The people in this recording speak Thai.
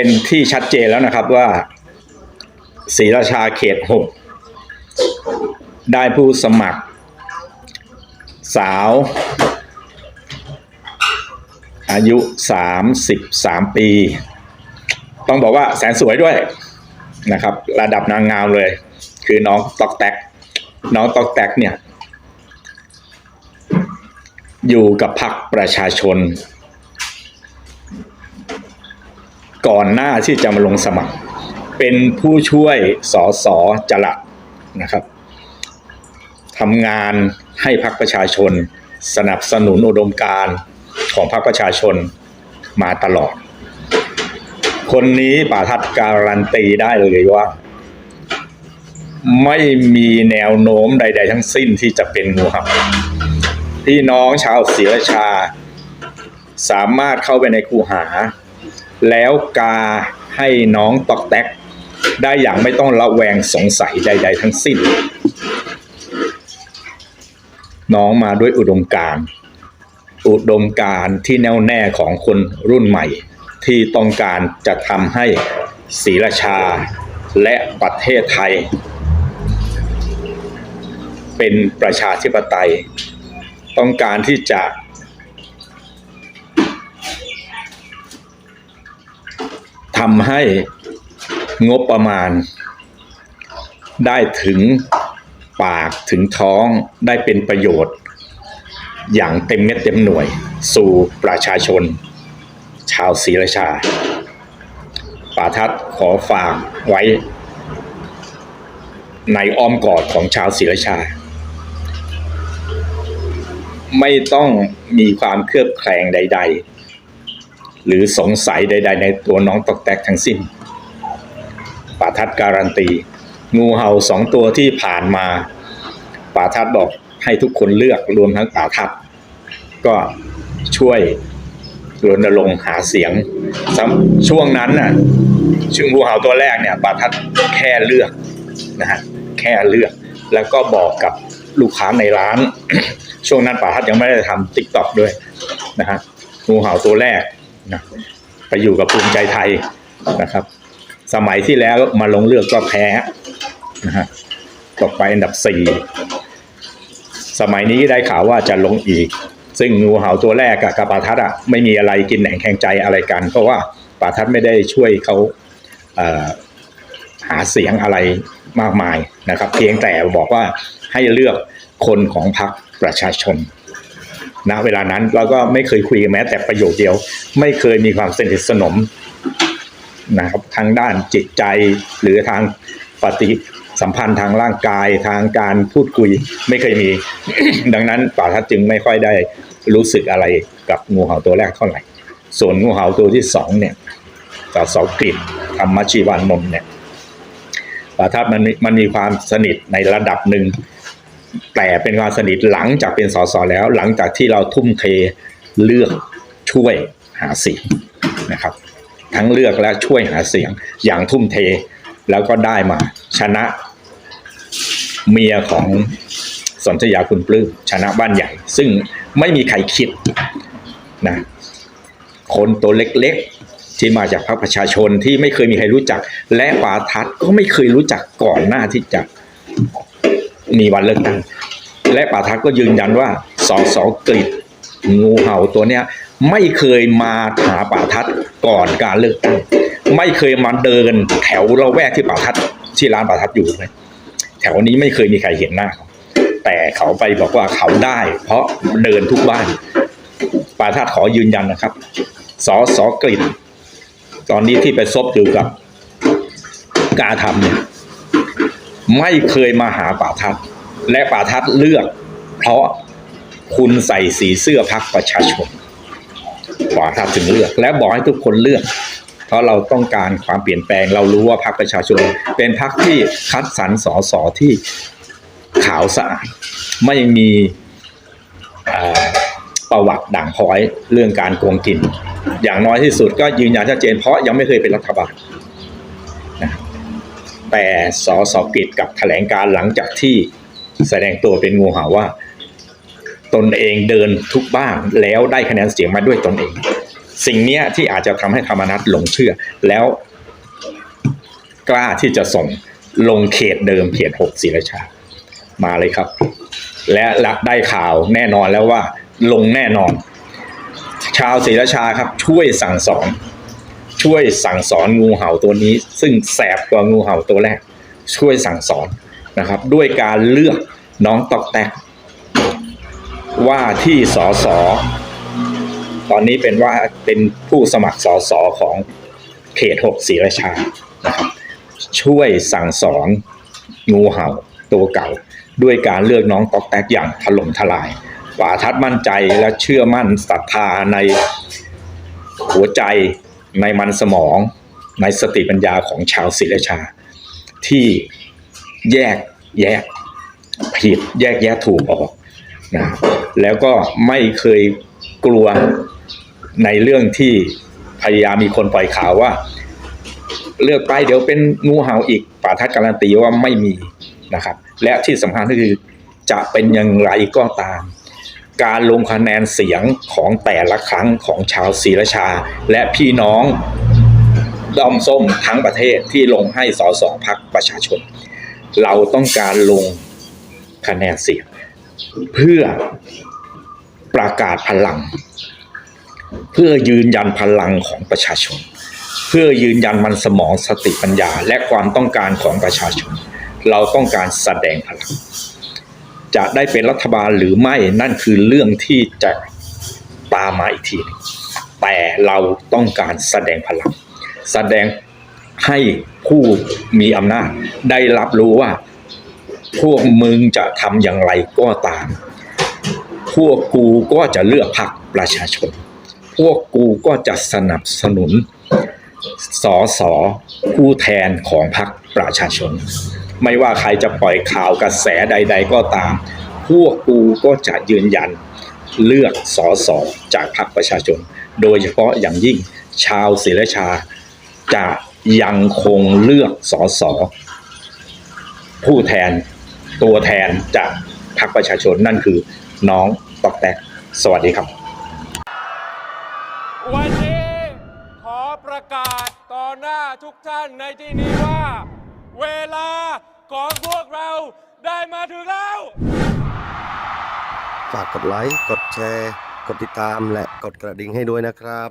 เป็นที่ชัดเจนแล้วนะครับว่าศรีราชาเขตหกได้ผู้สมัคร สาว อายุ33ปี ต้องบอกว่าแสนสวยด้วยนะครับ ระดับนางงามเลย คือน้องตอกแตก น้องตอกแตกเนี่ย อยู่กับพรรคประชาชน ก่อนหน้าที่จะมาลงสมัคร เป็นผู้ช่วยสอสอจระนะครับทำงานให้พรรคประชาชน สนับสนุนอุดมการของพรรคประชาชนมาตลอด คนนี้ป่าทัดการันตีได้เลยว่า ไม่มีแนวโน้มใด ๆ ทั้งสิ้นที่จะเป็นงูเห่าพี่น้องชาวศรีราชา สามารถเข้าไปในคูหา แล้วกาให้น้องตอกแตก ได้อย่างไม่ต้องระแวงสงสัยใด ๆ ทั้งสิ้น น้องมาด้วยอุดมการณ์อุดมการณ์ที่แน่วแน่ของคนรุ่นใหม่ ที่ต้องการจะทำให้ศรีราชาและประเทศไทย เป็นประชาธิปไตย ต้องการที่จะ ทำให้งบประมาณ ได้ถึงปากถึงท้องได้เป็นประโยชน์ อย่างเต็มเม็ดเต็มหน่วย สู่ประชาชน ชาวศรีราชาป่าทัดขอฝากไว้ ในอ้อมกอดของชาวศรีราชา ไม่ต้องมีความเครือบแคลงใด ๆ หรือสงสัยใด ๆ ในตัวน้องตอกแตกทั้งสิ้นป่าทัดการันตี งูเห่าสองตัวที่ผ่านมาป่าทัดบอกให้ทุกคนเลือกรวมทั้งป่าทัด ก็ช่วยรณรงค์หาเสียงช่วงนั้นน่ะช่วงงูเห่าตัวแรกเนี่ยป่าทัดแค่เลือกนะฮะแค่เลือก แล้วก็บอกกับลูกค้าในร้าน ช่วงนั้นป่าทัดยังไม่ได้ทำติ๊กต็อกด้วยนะฮะงูเห่าตัวแรก นะไปอยู่กับภูมิใจไทยนะครับ สมัยที่แล้วมาลงเลือกก็แพ้นะฮะตกไปอันดับสี่สมัยนี้ได้ข่าวว่าจะลงอีก ซึ่งงูเห่าตัวแรกกับกับปาทัดอะไม่มีอะไรกินแหนงแข่งใจอะไรกัน เพราะว่าปาทัดไม่ได้ช่วยเขาเหาเสียงอะไรมากมายนะครับ เพียงแต่บอกว่าให้เลือกคนของพรรคประชาชน ณเวลานั้นเราก็ไม่เคยคุยกันแม้แต่ประโยคเดียว ไม่เคยมีความสนิทสนมนะครับทางด้านจิตใจหรือทางปฏิสัมพันธ์ทางร่างกายทางการพูดคุยไม่เคยมี ดังนั้นป่าทัดจึงไม่ค่อยได้รู้สึกอะไรกับงูเห่าตัวแรกเท่าไหร่ ส่วนงูเห่าตัวที่สองเนี่ยกับสอกฤษธรรมชีวานนท์เนี่ยป่าทัดมันมันมีความสนิทในระดับหนึ่ง แต่เป็นความสนิทหลังจากเป็นสสแล้ว หลังจากที่เราทุ่มเทเลือกช่วยหาเสียงนะครับ ทั้งเลือกและช่วยหาเสียงอย่างทุ่มเทแล้วก็ได้มาชนะเมียของสนธยาคุณปลื้มชนะบ้านใหญ่ ซึ่งไม่มีใครคิดนะคนตัวเล็กๆ ที่มาจากพรรคประชาชนที่ไม่เคยมีใครรู้จัก และปาทัดก็ไม่เคยรู้จักก่อนหน้าที่จะ มีวันเลือกตั้งและป่าทัดก็ยืนยันว่าสอสอกฤษงูเห่าตัวเนี้ยไม่เคยมาหาป่าทัดก่อนการเลือกตั้งไม่เคยมาเดินแถวละแวกที่ป่าทัดที่ร้านป่าทัดอยู่เลยแถวนี้ไม่เคยมีใครเห็นหน้าเขาแต่เขาไปบอกว่าเขาได้ เพราะเดินทุกบ้านป่าทัดขอยืนยันนะครับสอสอกลิ่นตอนนี้ที่ไปซบอยู่กับกาทำเนี่ย ไม่เคยมาหาป่าทัดและป่าทัดเลือก เพราะคุณใส่สีเสื้อพักประชาชนป่าทัดถึงเลือก และบอกให้ทุกคนเลือก เพราะเราต้องการความเปลี่ยนแปลง เรารู้ว่าพรรคประชาชน เป็นพรรคที่คัดสรรสอสอที่ขาวสะอาดไม่มีประวัติด่างพ้อยเรื่องการโกงกิน อย่างน้อยที่สุดก็ยืนยันชัดเจนเพราะยังไม่เคยเป็นรัฐบาล แต่สอสอกิจกับแถลงการหลังจากที่แสดงตัวเป็นงูเห่าว่า ตนเองเดินทุกบ้านแล้วได้คะแนนเสียงมาด้วยตนเอง สิ่งนี้ที่อาจจะทำให้ธรรมนัตหลงเชื่อ แล้วกล้าที่จะส่งลงเขตเดิมเขตหกศรีราชา มาเลยครับ และรับได้ข่าวแน่นอนแล้วว่า ลงแน่นอน ชาวศรีราชาครับช่วยสั่งสอน ช่วยสั่งสอนงูเห่าตัวนี้ ซึ่งแสบกว่างูเห่าตัวแรก ช่วยสั่งสอนนะครับ ด้วยการเลือกน้องตอกแตกว่าที่สอสอตอนนี้เป็นว่าเป็นผู้สมัครสอสอของเขตหกศรีราชานะครับ ช่วยสั่งสอนงูเห่าตัวเก่า ด้วยการเลือกน้องตอกแตกอย่างถล่มทลายป่าทัดมั่นใจและเชื่อมั่นศรัทธาในหัวใจ ในมันสมองในสติปัญญาของชาวศรีราชา ที่แยกแยะผิดแยกแยะถูกออกนะแล้วก็ไม่เคยกลัวในเรื่องที่พยายามมีคนปล่อยข่าวว่า เลือกไปเดี๋ยวเป็นงูเห่าอีกป่าทัดการันตีว่าไม่มีนะครับ และที่สำคัญก็คือจะเป็นอย่างไรก็ตาม การลงคะแนนเสียงของแต่ละครั้งของชาวศรีราชา และพี่น้องด้อมส้มทั้งประเทศที่ลงให้สสพักประชาชน เราต้องการลงคะแนนเสียง เพื่อประกาศพลัง เพื่อยืนยันพลังของประชาชน เพื่อยืนยันมันสมองสติปัญญา และความต้องการของประชาชน เราต้องการแสดงพลัง จะได้เป็นรัฐบาลหรือไม่นั่นคือเรื่องที่จะตามมาอีกที แต่เราต้องการแสดงพลัง แสดงให้ผู้มีอำนาจ ได้รับรู้ว่า พวกมึงจะทำอย่างไรก็ตาม พวกกูก็จะเลือกพรรคประชาชน พวกกูก็จะสนับสนุนสอสอผู้แทนของพรรคประชาชน ไม่ว่าใครจะปล่อยข่าวกระแสใด ๆ ก็ตาม พวกกูก็จะยืนยันเลือกสอสอจากพรรคประชาชน โดยเฉพาะอย่างยิ่งชาวศรีราชาจะยังคงเลือกสอสอผู้แทนตัวแทนจากพรรคประชาชนนั่นคือน้องตอกแตกสวัสดีครับ วันนี้ขอประกาศต่อหน้าทุกท่านในที่นี้ว่า เวลาของพวกเราได้มาถึงแล้ว ฝากกดไลค์ กดแชร์ กดติดตามและกดกระดิ่งให้ด้วยนะครับ